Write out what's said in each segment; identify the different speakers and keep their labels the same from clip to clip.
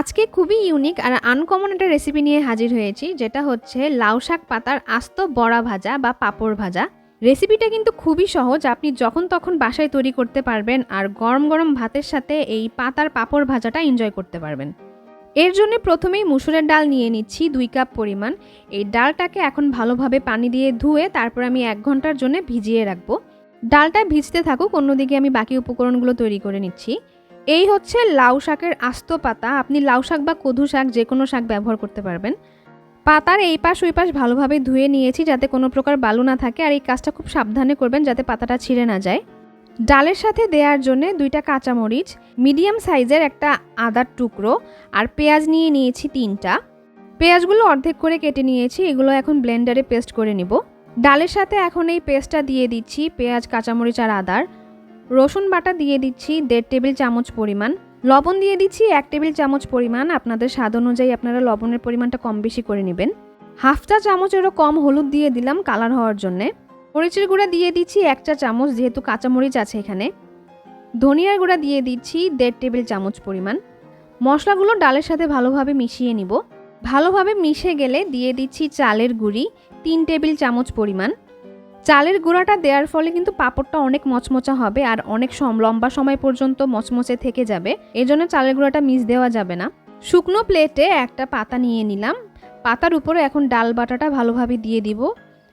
Speaker 1: আজকে খুবই ইউনিক আর আনকমন একটা রেসিপি নিয়ে হাজির হয়েছি, যেটা হচ্ছে লাউ শাক পাতার আস্ত বড়া ভাজা বা পাঁপড় ভাজা। রেসিপিটা কিন্তু খুবই সহজ, আপনি যখন তখন বাসায় তৈরি করতে পারবেন আর গরম গরম ভাতের সাথে এই পাতার পাঁপড় ভাজাটা এনজয় করতে পারবেন। এর জন্য প্রথমেই মুসুরের ডাল নিয়ে নিচ্ছি দুই কাপ পরিমাণ। এই ডালটাকে এখন ভালোভাবে পানি দিয়ে ধুয়ে তারপর আমি এক ঘণ্টার জন্য ভিজিয়ে রাখব। ডালটা ভিজতে থাকুক, অন্যদিকে আমি বাকি উপকরণগুলো তৈরি করে নিচ্ছি। এই হচ্ছে লাউ শাকের আস্ত পাতা। আপনি লাউ শাক বা কদু শাক যে কোনো শাক ব্যবহার করতে পারবেন। পাতার এই পাশ ওই পাশ ভালোভাবে ধুয়ে নিয়েছি যাতে কোনো প্রকার বালু না থাকে আর এই কাজটা খুব সাবধানে করবেন যাতে পাতাটা ছিঁড়ে না যায়। ডালের সাথে দেওয়ার জন্য দুইটা কাঁচামরিচ, মিডিয়াম সাইজের একটা আদার টুকরো আর পেঁয়াজ নিয়ে নিয়েছি তিনটা। পেঁয়াজগুলো অর্ধেক করে কেটে নিয়েছি, এগুলো এখন ব্লেন্ডারে পেস্ট করে নিব। ডালের সাথে এখন এই পেস্টটা দিয়ে দিচ্ছি পেঁয়াজ, কাঁচামরিচ আর আদার। রসুন বাটা দিয়ে দিচ্ছি দেড় টেবিল চামচ পরিমাণ। লবণ দিয়ে দিচ্ছি এক টেবিল চামচ পরিমাণ। আপনাদের স্বাদ অনুযায়ী আপনারা লবণের পরিমাণটা কম বেশি করে নেবেন। হাফ চা চামচেরও কম হলুদ দিয়ে দিলাম কালার হওয়ার জন্যে। মরিচের গুঁড়া দিয়ে দিচ্ছি এক চা চামচ, যেহেতু কাঁচামরিচ আছে এখানে। ধনিয়ার গুঁড়া দিয়ে দিচ্ছি দেড় টেবিল চামচ পরিমাণ। মশলাগুলো ডালের সাথে ভালোভাবে মিশিয়ে নিব। ভালোভাবে মিশে গেলে দিয়ে দিচ্ছি চালের গুঁড়ি তিন টেবিল চামচ পরিমাণ। চালের গুঁড়াটা দেওয়ার ফলে কিন্তু পাঁপড়টা অনেক মচমচা হবে আর অনেক লম্বা সময় পর্যন্ত মচমচে থেকে যাবে। এই জন্য চালের গুঁড়াটা মিস দেওয়া যাবে না। শুকনো প্লেটে একটা পাতা নিয়ে নিলাম। পাতার উপরে এখন ডাল বাটাটা ভালোভাবে দিয়ে দিব।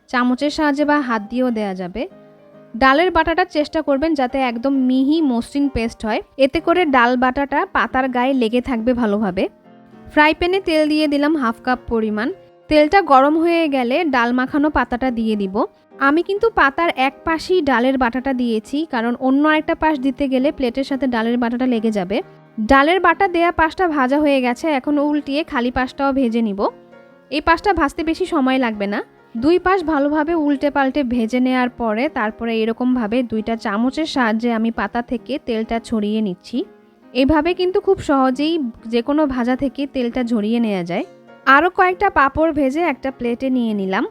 Speaker 1: চামচের সাহায্যে বা হাত দিয়েও দেওয়া যাবে। ডালের বাটাটার চেষ্টা করবেন যাতে একদম মিহি মসৃণ পেস্ট হয়। এতে করে ডাল বাটাটা পাতার গায়ে লেগে থাকবে ভালোভাবে। ফ্রাই প্যানে তেল দিয়ে দিলাম হাফ কাপ পরিমাণ। তেলটা গরম হয়ে গেলে ডাল মাখানো পাতাটা দিয়ে দিব। আমি কিন্তু পাতার এক পাশেই ডালের বাটাটা দিয়েছি, কারণ অন্য একটা পাশ দিতে গেলে প্লেটের সাথে ডালের বাটাটা লেগে যাবে। ডালের বাটা দেয়া পাশটা ভাজা হয়ে গেছে, এখন উল্টিয়ে খালি পাশটাও ভেজে নিব। এই পাশটা ভাজতে বেশি সময় লাগবে না। দুই পাশ ভালোভাবে উল্টে পাল্টে ভেজে নেওয়ার পরে তারপরে এরকমভাবে দুইটা চামচের সাহায্যে আমি পাতা থেকে তেলটা ছড়িয়ে নিচ্ছি। এভাবে কিন্তু খুব সহজেই যে কোনো ভাজা থেকে তেলটা ঝরিয়ে নেওয়া যায়। আরও কয়েকটা পাঁপড় ভেজে একটা প্লেটে নিয়ে নিলাম।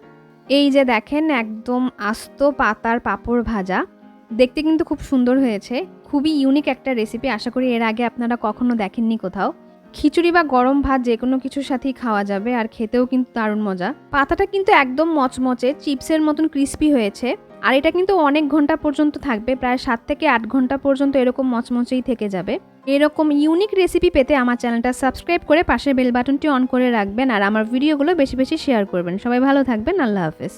Speaker 1: এই যে দেখেন একদম আস্ত পাতার পাঁপড় ভাজা। দেখতে কিন্তু খুব সুন্দর হয়েছে। খুবই ইউনিক একটা রেসিপি আশা করি এর আগে আপনারা কখনো দেখেননি কোথাও। খিচুড়ি বা গরম ভাত যে কোনো কিছুর সাথেই খাওয়া যাবে আর খেতেও কিন্তু দারুণ মজা। পাতাটা কিন্তু একদম মচমচে, চিপসের মতন ক্রিস্পি হয়েছে। আর এটা কিন্তু অনেক ঘণ্টা পর্যন্ত থাকবে। প্রায় সাত থেকে আট ঘণ্টা পর্যন্ত এরকম মচমচেই থেকে যাবে। এরকম ইউনিক রেসিপি পেতে আমার চ্যানেলটা সাবস্ক্রাইব করে পাশের বেল বাটনটি অন করে রাখবেন আর আমার ভিডিওগুলো বেশি বেশি শেয়ার করবেন। সবাই ভালো থাকবেন, আল্লাহ হাফেজ।